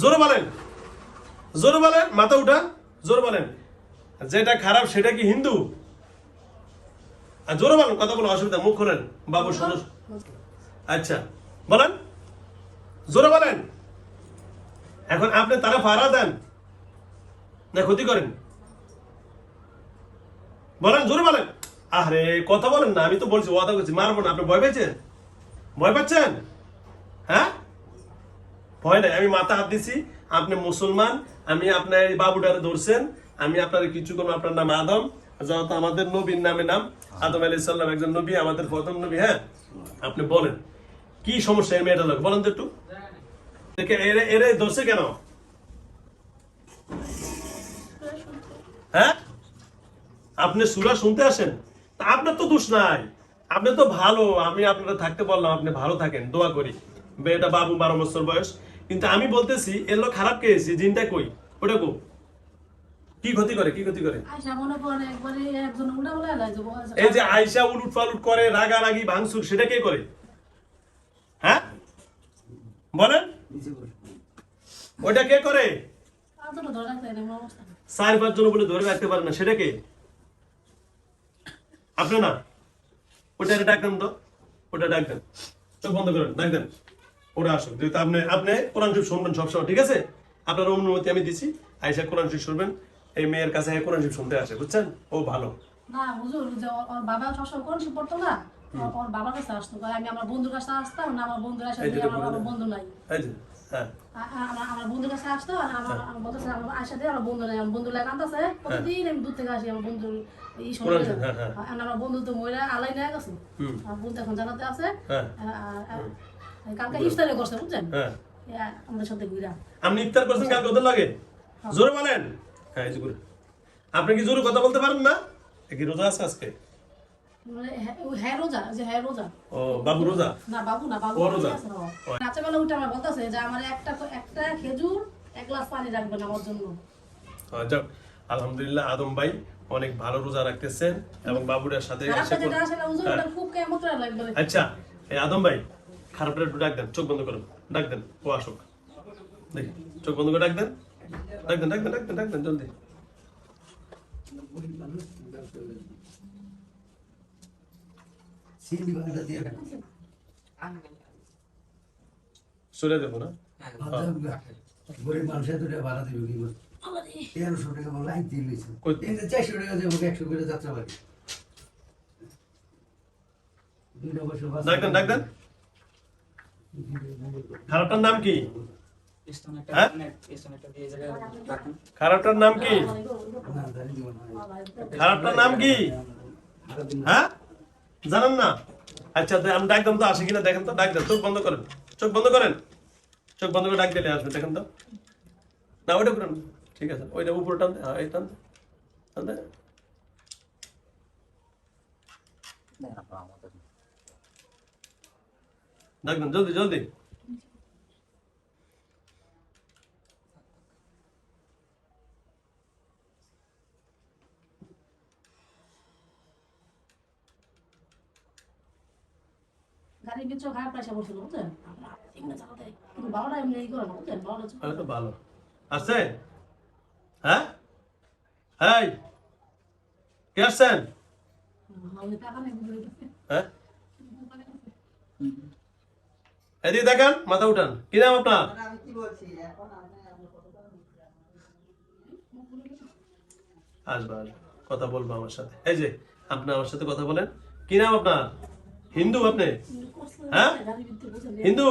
জোরে বলেন। জোরে বলেন মাথা উঠা জোরে বলেন। যেটা খারাপ সেটা কি হিন্দু? আর জোরে বলেন কথা বলো অসুবিধা মুখ খোলেন বাবু সদস্য। আচ্ছা বলেন। জোরে বলেন। এখন আপনি তারা ভাড়া দেন। না ক্ষতি করেন। বলেন জোরে বলেন। আরে কথা বলেন না আমি তো বলছি ওয়াদা করছি। মারবো না আপনি ভয় পেয়েছেন? ভয় পাচ্ছেন? হ্যাঁ? ভয় নাই? আমি মাথা হাত দিছি, আপনি মুসলমান, আমি আপনার এই বাবুটারে ধরছেন, আমি আপনার কিছু করব আপনার নাম আদম যেহেতু আমাদের নবীর নামে নাম, আদম আলী সাল্লাম একজন নবী, আমাদের প্রথম নবী হ্যাঁ? আপনি বলেন, কি সমস্যা এই মেয়েটা লোক বলেন তো একটু। এরে এরে ধরছে কেন? হ্যাঁ? আপনি সুরা শুনতে আসেন? আপনার তো দোষ নাই। আপনি তো ভালো, আমি আপনারা থাকতে বললাম, আপনি ভালো থাকেন, দোয়া করি। বেটা বাবু বারো বছর বয়স কিন্তু আমি বলতেছি এর লোক খারাপ খেয়েছি জিনটা কই? ওটা কো। কি ক্ষতি করে? কি ক্ষতি করে? এই যে আয়সা উলুট ফালুট করে রাগারাগি ভাঙচুর সেটা কে করে? হ্যাঁ? বলেন। ওটা কে করে? চার পাঁচ জন বলে ধরে রাখতে পারে না সেটা কে? আপনি না? ওটা ডাক দেন তো। ওটা ডাক দেন। চোখ বন্ধ করেন ডাক দেন। ওরা আসুক। যেহেতু আপনি আপনি কোরআন শরীফ শুনবেন সবসময় ঠিক আছে? আপনার অনুমতি আমি দিছি। আইসা কোরআন শরীফ শুনবেন। এই মেয়ের কাছে কোরআন শরীফ শুনতে আসে বুঝছেন? ও ভালো। না হুজুর যে ওর- বাবা সবসময় সে পড়তো না? ওর- ওর বাবার কাছে আসতো। আমি আমার বন্ধুর কাছে আসতাম না আমার বন্ধুর আসে আমার বলে আমার দেন। বন্ধু নাই। হ্যাঁ। আমার বন্ধুর কাছে আসতো আর আমার আমার বলতেছে আমার আশা দিয়ে আমার বন্ধু নাই। আমার বন্ধু লাগে কান্দাছে প্রতিদিন আমি দূর থেকে আসি আমার এই কোরআন হ্যাঁ, হ্যাঁ। আর আমার বন্ধু তো মহিলা আলাই নিয়ে গেছে আমার বন্ধু এখন জানাতে আছে। হ্যাঁ। কালকে ইফতারে করছে বুঝছেন? হ্যাঁ। আমাদের সাথে ঘুরা। আপনি ইফতার করছেন কালকে ওদের লাগে? জোরে বলেন। হ্যাঁ এই করে। আপনি কি জোরে কথা বলতে পারেন না? কি রোজা আছে আজকে? হ্যাঁ- হ্যাঁ রোজা যে হ্যাঁ রোজা। ও বাবু রোজা? না বাবু না বাবু রোজা? আছে উঠে আমার বলতেছে যে আমার একটা একটা খেজুর এক গ্লাস পানি রাখবেন আমার জন্য। যাক আলহামদুলিল্লাহ আদম ভাই অনেক ভালো রোজা রাখতেছেন এবং বাবুরার সাথে হ্যাঁ। আচ্ছা এই আদম ভাই খারাপটা একটু ডাক দেন চোখ বন্ধ করুন ডাক দেন ও আসুক। দেখি চোখ বন্ধ করে ডাক দেন ডাক দেন ডাক দেন ডাক দেন ডাক দেন জলদি। চলে দেবো না? গরিব মানুষের দুটো ভাড়া দিবে কি করে? তেরোশো টাকা বলে লাইন দিয়ে লইছে। চারশো টাকা দেবো একশো করে যাত্রা বাড়ি দুইটা বছর ডাক দেন ডাক দেন। খারাপটার নাম কি? হ্যাঁ? খারাপটার নাম কি? খারাপটার নাম কি? হ্যাঁ? জানেন না? আচ্ছা আমি ডাকতাম তো আসে কিনা, দেখেন তো, ডাক দেন, চোখ বন্ধ করেন, চোখ বন্ধ করেন। চোখ বন্ধ করে ডাক দিলে আসবে, দেখেন তো। না, ওইটা করেন, ঠিক আছে, ওইটা উপরে টান হ্যাঁ এই টান। টান দে। ডাক দেন জলদি জলদি। গাড়ির কিছু খারাপ পয়সা বলছিল বুঝছেন চালাতে কিন্তু বাবাটা এমনি এই করে না বুঝছেন বাবাটা তো ভালো। আসছে? হ্যাঁ? হ্যাঁ কে আসছেন। হ্যাঁ? এদিকে দেখান, মাথা উঠান। কি নাম আপনার? আসবা কথা বলব আমার সাথে। এই যে, আপনি আমার সাথে কথা বলেন। কি নাম আপনার? হিন্দু আপনি? হ্যাঁ? হিন্দু?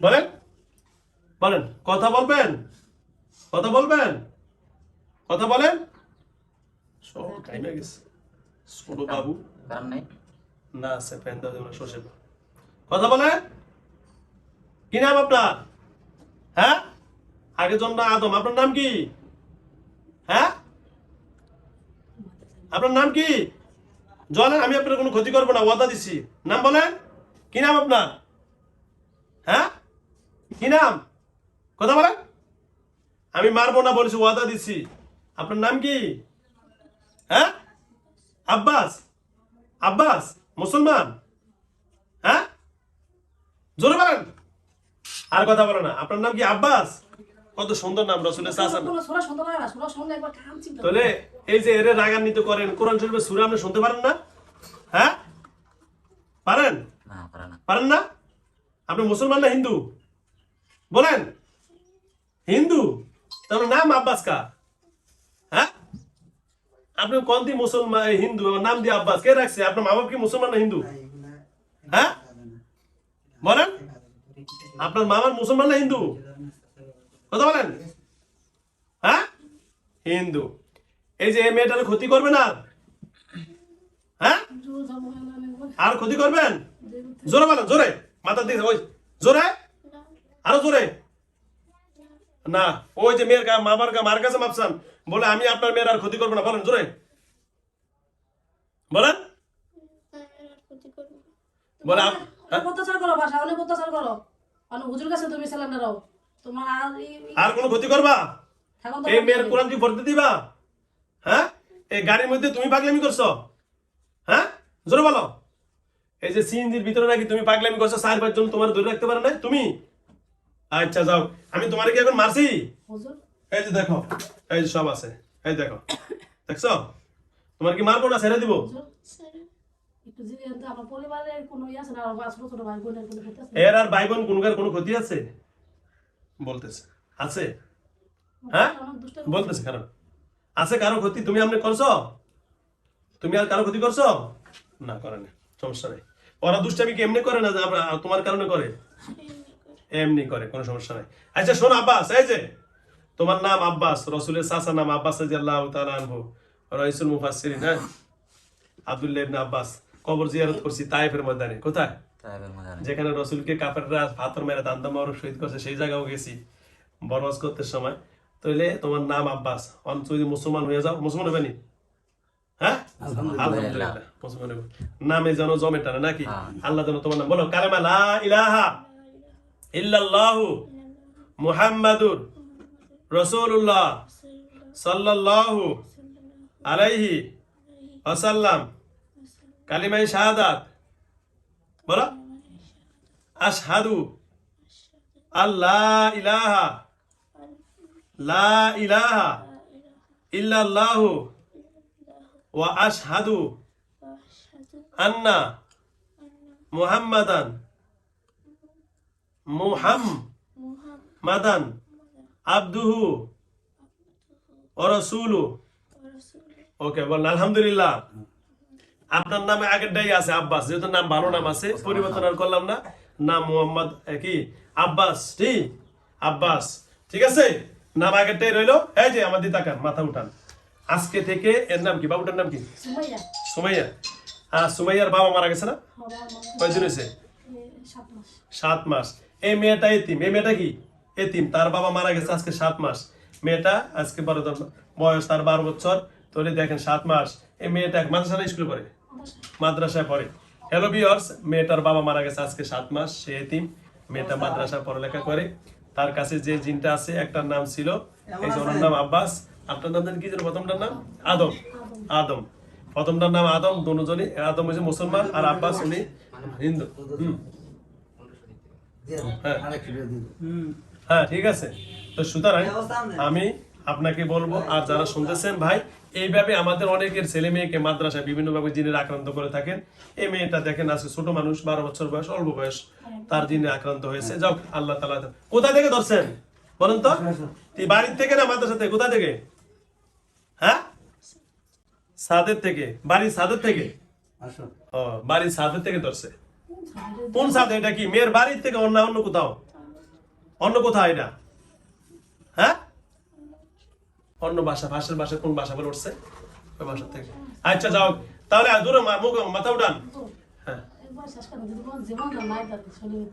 বলেন। বলেন, কথা বলবেন? কথা বলবেন? কথা বলেন? সব টাইম গেছে। বাবু। না আছে ফ্যান দাও যেমন সর্ষে কথা বলে কি নাম আপনার? হ্যাঁ? আগে জন্ম আদম, আপনার নাম কি? হ্যাঁ? আপনার নাম কি? জলেন আমি আপনার কোনো ক্ষতি করব না, ওয়াদা দিছি। নাম বলেন? কি নাম আপনার? হ্যাঁ? কি নাম? কথা বলেন। আমি মারবো না বলেছি, ওয়াদা দিচ্ছি আপনার নাম কি? হ্যাঁ? আব্বাস? আব্বাস? মুসলমান? হ্যাঁ? জোরে বলেন। আর কথা বলো না। আপনার নাম কি আব্বাস? কত সুন্দর নাম রসুলের চাচা কোনো সোনা সুন্দর লাগে না সোনা শুনলে একবার কাম চিন্তা তাহলে এই যে এরে রাগান্বিত করেন কোরআন শরীফের সুরা আপনি শুনতে পারেন না? হ্যাঁ? পারেন? পারেন না? আপনি মুসলমান না হিন্দু? বলেন। হিন্দু? তার নাম আব্বাস কা আপনি কোন দিয়ে মুসলমান হিন্দু নাম দিয়ে আব্বাস কে রাখছে? আপনার মা বাপ কি মুসলমান না হিন্দু? হ্যাঁ? বলেন। আপনার মামার মুসলমান না হিন্দু? কথা বলেন। হ্যাঁ? হিন্দু। এই যে মেয়েটার ক্ষতি হ্যাঁ যাব না, বলি, আর ক্ষতি করবেন? জোরে বলেন জোরে। মাথা দিকে ওই জোরে? আরও জোরে। না ওই যে মেয়ের মামার মার কাছে মাপসান। বলে আমি আপনার মেয়ের আর ক্ষতি করব না। বলেন জোরে বলেন। বলে আর এই- এই- কোনো ক্ষতি করবা? এই মেয়ের কোরআন কি ভরতে দিবা? হ্যাঁ? এই গাড়ির মধ্যে তুমি পাগলামি করছ? হ্যাঁ? জোরে বলো। এই যে সিএনজির ভিতরে নাকি তুমি পাগলামি করছ? চার পাঁচজন তোমার ধরে রাখতে পারে না তুমি? আচ্ছা যাও। আমি তোমার কি এখন মারছি? এই যে দেখো এই যে সব আছে। এই দেখো দেখছ? তোমার কি মারবো না ছেড়ে দিব। ইয়ে এর আর ভাই বোন কোনকার কোনো ক্ষতি আছে? বলতেছে। আছে? হ্যাঁ? বলতেছে কারণ। আছে কারও ক্ষতি? তুমি আপনি করছ? তুমি আর কারও ক্ষতি করছ? না করে না। সমস্যা নেই। ওরা দুষ্টামি কি এমনি করে না তোমার কারণে করে। এমনি করে কোনো সমস্যা নাই। আচ্ছা শোন আব্বাস এই যে তোমার নাম আব্বাস রসুলের চাচা নাম আব্বাস রাইসুল মুফাসসিরিন হ্যাঁ? আব্দুল্লাহ ইবনে আব্বাস কবর জিয়ারত করছি তাইফের ময়দানে। কোথায়? যেখানে রসুলকে কাপড়রা পাথর মেরে দান্দা শহীদ করছে সেই জায়গাও গেছি বনবাস করতে সময়। তাইলে তোমার নাম আব্বাস অন যদি মুসলমান হয়ে যাও। মুসলমান হবে নি? হ্যাঁ? আলহামদুলিল্লাহ। মুসলমান হবে নামে যেন জমে টানে নাকি? আল্লাহ যেন তোমার নাম বলো কালেমা লা ইলাহা ইল্লাল্লাহু মুহাম্মাদুর রাসূলুল্লাহ সাল্লাল্লাহু আলাইহি ওয়াসাল্লাম কালিমাই শাহাদাত বলো আশহাদু আল্লাহ ইলাহা লা ইলাহা ইল্লাল্লাহু ওয়া আশহাদু আন্না মুহাম্মাদান মুহাম্মাদান আবদুহু ওয়া রাসূলু। ওকে বলেন আলহামদুলিল্লাহ। আপনার নামে আগেরটাই আছে আব্বাস যেহেতু নাম ভালো নাম আছে পরিবর্তন আর করলাম না। নাম মোহাম্মদ কি? আব্বাস ঠিক আব্বাস। ঠিক আছে? নাম আগেরটাই রইল। এই যে আমাদের তাকান মাথা উঠান। আজকে থেকে এর নাম কি? বাবুটার নাম কি? সুমাইয়া। আর সুমাইয়ার বাবা মারা গেছে না? কয়দিন হয়েছে? সাত মাস। সাত মাস। এই মেয়েটা এতিম। এই মেয়েটা কি? এতিম তার বাবা মারা গেছে আজকে সাত মাস। মেয়েটা আজকে বারো ধর- বয়স তার বারো বছর। তাহলে দেখেন সাত মাস। এই মেয়েটা মাদ্রাসা স্কুলে পড়ে? মাদ্রাসায় পড়ে। হ্যালো বিয়ার্স মেয়েটার বাবা মারা গেছে আজকে সাত মাস সে এতিম। মেয়েটা মাদ্রাসা পড়ালেখা করে। তার কাছে যে জিনটা আছে একটার নাম ছিল এই যে ওনার নাম আব্বাস। আপনার নাম কি ছিল প্রথমটার নাম? আদম। আদম। প্রথমটার নাম আদম দুজনই আদম হচ্ছে মুসলমান আর আব্বাস উনি হিন্দু। হুম। হ্যাঁ। হ্যাঁ ঠিক আছে। তো সুতরাং আমি আপনাকে বলব আর যারা শুনতেছেন ভাই এইভাবে আমাদের অনেকের ছেলে মেয়েকে মাদ্রাসায় বিভিন্ন ভাবে জিনের আক্রান্ত করে থাকেন। এই মেয়েটা দেখেন আজকে ছোট মানুষ বারো বছর বয়স অল্প বয়স তার জিনে আক্রান্ত হয়েছে। যাও আল্লাহ তালা কোথা থেকে ধরছেন? বলেন তো। বাড়ির থেকে না মাদ্রাসা থেকে? কোথা থেকে? হ্যাঁ? সাদের থেকে। বাড়ির সাদের থেকে? ও বাড়ির সাদের থেকে ধরছে। কোন সাদ? এটা কি মেয়ের বাড়ির থেকে অন্য অন্য কোথাও? অন্য কোথাও এটা হ্যাঁ? অন্য বাসা ভাষার বাসা কোন বাসা বলে উঠছে? ওই বাসা থেকে। আচ্ছা যাও। তাহলে দূরে মাথা উঠান। হ্যাঁ। না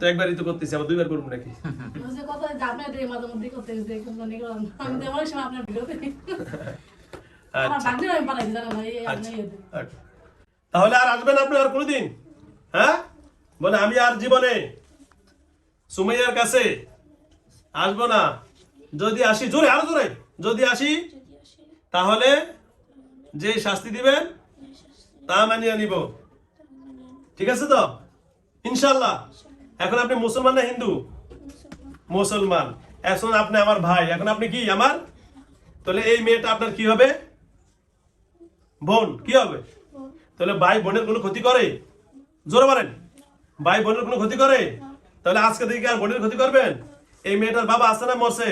তো একবারই তো করতেছি আবার দুইবার করব নাকি? আচ্ছা। না আচ্ছা। আচ্ছা। তাহলে আর আসবেন আপনি আর কোনোদিন? হ্যাঁ? বলে আমি আর জীবনে সুমাইয়ার কাছে আসব না। যদি আসি, জোরে, আরও জোরে। যদি আসি, তাহলে যে শাস্তি দিবেন, তা মানিয়ে নিব। ঠিক আছে তো? ইনশাল্লাহ এখন আপনি মুসলমান না হিন্দু? মুসলমান। এখন আপনি আমার ভাই। এখন আপনি কি, আমার? তাহলে এই মেয়েটা আপনার কি হবে? বোন। কি হবে? তাহলে ভাই বোনের কোনো ক্ষতি করে? জোরে বলেন। ভাই বোনের কোনো ক্ষতি করে? তাহলে আজকে থেকে আর বোনের ক্ষতি করবেন? এই মেয়েটার বাবা আছে না মরছে?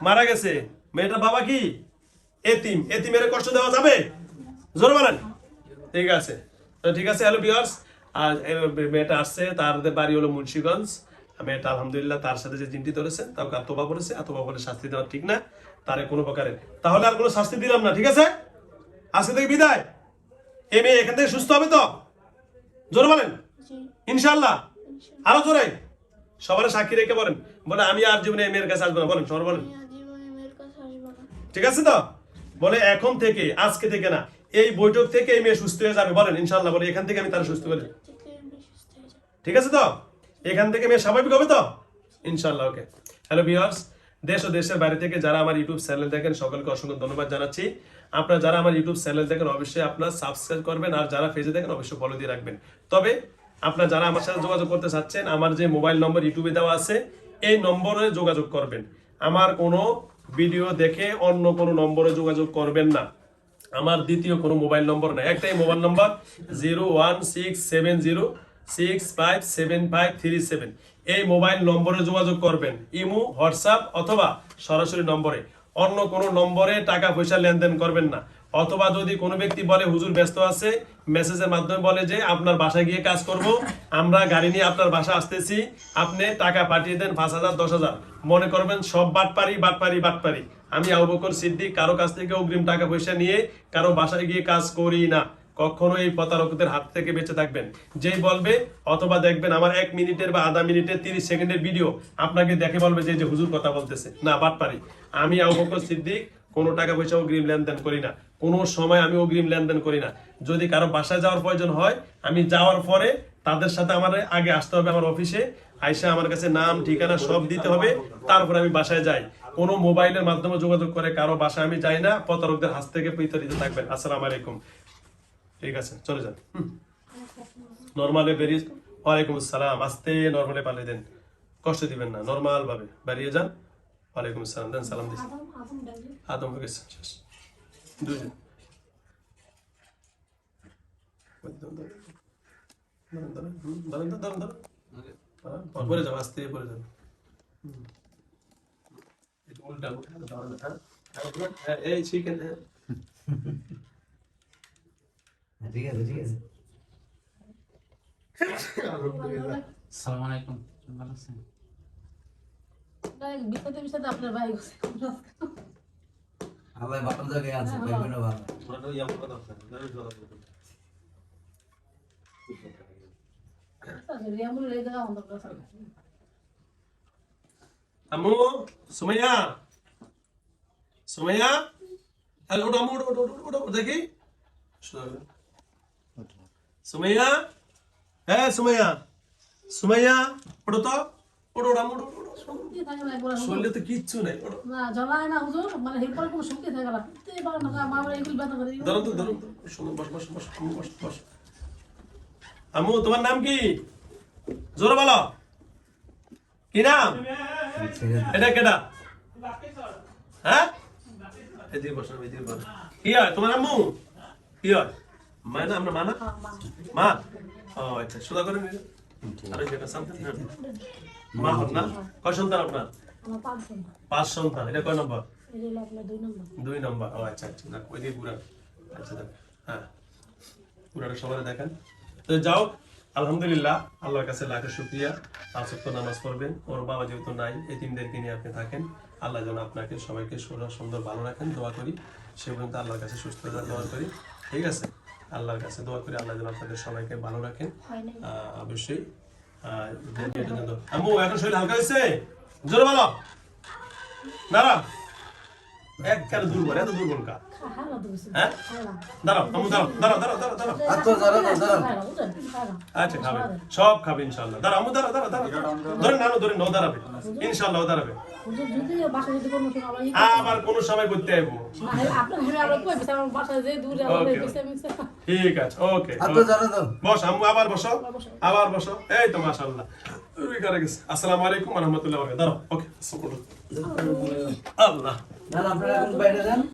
মারা গেছে। মেয়েটার বাবা কি? এতিম। এতিমের কষ্ট দেওয়া যাবে? জোরে বলেন। ঠিক আছে। তো ঠিক আছে হ্যালো বিয়ার্স আর মেয়েটা আসছে তার বাড়ি হলো মুন্সিগঞ্জ। মেয়েটা আলহামদুলিল্লাহ তার সাথে যে জিনটি ধরেছে তাকে আর তোবা করেছে তোবা বলে শাস্তি দেওয়া ঠিক না। তারে কোনো প্রকারে তাহলে আর কোনো শাস্তি দিলাম না ঠিক আছে? আজকে থেকে বিদায়। এ মেয়ে এখান থেকে সুস্থ হবে তো? জোরে বলেন? ইনশাল্লাহ আরও জোরে। সবার সাক্ষী রেখে বলেন। বলে আমি আর জীবনে মেয়ের কাছে আসব না। বলেন সবার বলেন। ঠিক আছে তো? বলে এখন থেকে আজকে থেকে না এই বৈঠক থেকে এই মেয়ে সুস্থ হয়ে যাবে। বলেন ইনশাল্লাহ বলে এখান থেকে আমি তার সুস্থ করে ঠিক আছে তো? এখান থেকে মেয়ে স্বাভাবিক হবে তো? ইনশাল্লাহ ওকে। হ্যালো ভিউয়ার্স দেশ ও দেশের বাইরে থেকে যারা আমার ইউটিউব চ্যানেল দেখেন সকলকে অসংখ্য ধন্যবাদ জানাচ্ছি। আপনারা যারা আমার ইউটিউব চ্যানেল দেখেন অবশ্যই আপনারা সাবস্ক্রাইব করবেন আর যারা ফেজে দেখেন অবশ্যই ফলো দিয়ে রাখবেন। তবে আপনারা যারা আমার সাথে যোগাযোগ করতে চাচ্ছেন, আমার যে মোবাইল নম্বর ইউটিউবে দেওয়া আছে, এই নম্বরে যোগাযোগ করবেন। আমার কোনো ভিডিও দেখে অন্য কোনো নম্বরে যোগাযোগ করবেন না। আমার দ্বিতীয় কোনো মোবাইল নম্বর নাই একটাই mobile number zero one six seven zero, six five seven five three seven. এই মোবাইল নম্বরে যোগাযোগ করবেন। ইমো, হোয়াটসঅ্যাপ অথবা সরাসরি নম্বরে। অন্য কোনো নম্বরে টাকা পয়সা লেনদেন করবেন না। অথবা যদি কোনো ব্যক্তি বলে, হুজুর ব্যস্ত আছে মেসেজের মাধ্যমে বলে যে, আপনার বাসায় গিয়ে কাজ করব, আমরা গাড়ি নিয়ে আপনার বাসা আসতেছি, আপনি টাকা পাঠিয়ে দেন পাঁচ হাজার, দশ হাজার। মনে করবেন, সব বাটপারি বাটপারি বাটপারি। আমি আবু বকর সিদ্দিক, কারও কাছ থেকে অগ্রিম টাকা পয়সা নিয়ে কারও বাসায় গিয়ে কাজ করি না। কখনো এই প্রতারকদের হাত থেকে বেঁচে থাকবেন। যেই বলবে, অথবা দেখবেন আমার এক মিনিটের বা আধা মিনিটের তিরিশ সেকেন্ডের ভিডিও, আপনাকে দেখে বলবে যে হুজুর কথা বলতেছে। না, বাটপারি। আমি আবু বকর সিদ্দিক কোনো টাকা পয়সা অগ্রিম লেনদেন করি না। কোনো সময় আমি অগ্রিম লেনদেন করি না। যদি কারও বাসায় যাওয়ার প্রয়োজন হয়, আমি যাওয়ার পরে তাদের সাথে আমার আগে আসতে হবে আমার অফিসে। আইসা আমার কাছে নাম, ঠিকানা সব দিতে হবে। তারপর আমি বাসায় যাই। কোনো মোবাইলের মাধ্যমে যোগাযোগ করে কারও বাসায় আমি যাই না। প্রতারকদের হাত থেকে বিতাড়িত থাকবেন। আসসালামু আলাইকুম। ঠিক আছে, চলে যান। নর্মালে বেরিয়ে ওয়ালাইকুম আসসালাম। আস্তে নর্মালে পালিয়ে দেন। কষ্ট দিবেন না। নর্মাল ভাবে। বেরিয়ে যান। ওয়ালাইকুম আসসালাম দেন সালাম দিস আদম হয়ে গেছে শেষ দুজন। পর- যাব আস্তে পরে যাব এই চিকেন ঠিক আছে ঠিক আছে সালাম আলাইকুম ভালো আছেন বিপদে বিপদে আপনার ভাই গেছে আল্লাহ ভালো জায়গায় আছে পাইবে না ভালো। ওরা ইয়া কথা আছে দাঁড়ান, দাঁড়ান, দাঁড়ান। এমন রেগে যাওয়া আমাদের কাছে আম্মু সুমাইয়া। সুমাইয়া। হ্যালো ওটা আম্মু ওটা ওটা ওটা ওটা দেখি। সুমাইয়া। হ্যাঁ সুমাইয়া। সুমাইয়া ওটা তো। ওটা ওটা আম্মু ওটা, ওটা, ওটা। শক্তি থাকে না একবার শরীরে তো কিচ্ছু নেই ওটা না হুজুর। মানে হেল্পার কোনো শক্তি থাকে না। প্রত্যেক বার না এগুলো ব্যথা করে ধরো তো ধরো শোনো বস বস বস বস বস। আম্মু তোমার নাম কি? জোরে বলো। কি নাম? এটা কেডা? হ্যাঁ? এদিকে বসো এদিকে বসো। কি হয়? তোমার আম্মু? কি হয়? মা না আমরা মানা মা ও আচ্ছা সোজা করে নিলে আরে যেটা সামনে হ্যাঁ। মা হন না? কয় সন্তান আপনার? পাঁচ সন্তান। এটা কয় নম্বর? দুই নম্বর। ও আচ্ছা আচ্ছা। ওই দিকে পুরা আচ্ছা দেখ। হ্যাঁ। পুরাটা সবাই দেখেন। তো যাও আলহামদুলিল্লাহ আল্লাহর কাছে লাখে শুক্রিয়া। পাঁচ ওয়াক্ত নামাজ পড়বেন। ওর বাবা যেহেতু নাই এই তিনদেরকে নিয়ে আপনি থাকেন। আল্লাহ যেন আপনাকে সবাইকে সুন্দর সুন্দর ভালো রাখেন। দোয়া করি। সে পর্যন্ত আল্লাহর কাছে সুস্থতা দোয়া করি। ঠিক আছে? আল্লাহর কাছে দোয়া করি। আল্লাহ যেন আপনাদের সবাইকে ভালো রাখেন। অবশ্যই। আম্মু এখন শরীর হালকা হয়েছে জোরে বলো দাঁড়া সব খাবে, ইনশাল্লাহ। দাঁড়াও আম্মু দাঁড়াও ধরে নানো ধরে দাঁড়াবে। দাঁড়াবে। আবার কোন সময় করতে আইবো। ঠিক আছে ওকে আর তো ধরো বস আম্মু আবার বসো। আবার বসো। এই তো মাশাআল্লাহ। ওই কারে গেছে। আসসালামু আলাইকুম রহমতুল্লাহ দাঁড়াও ওকে আল্লাহ। না না, আপনারা বাইরে যান।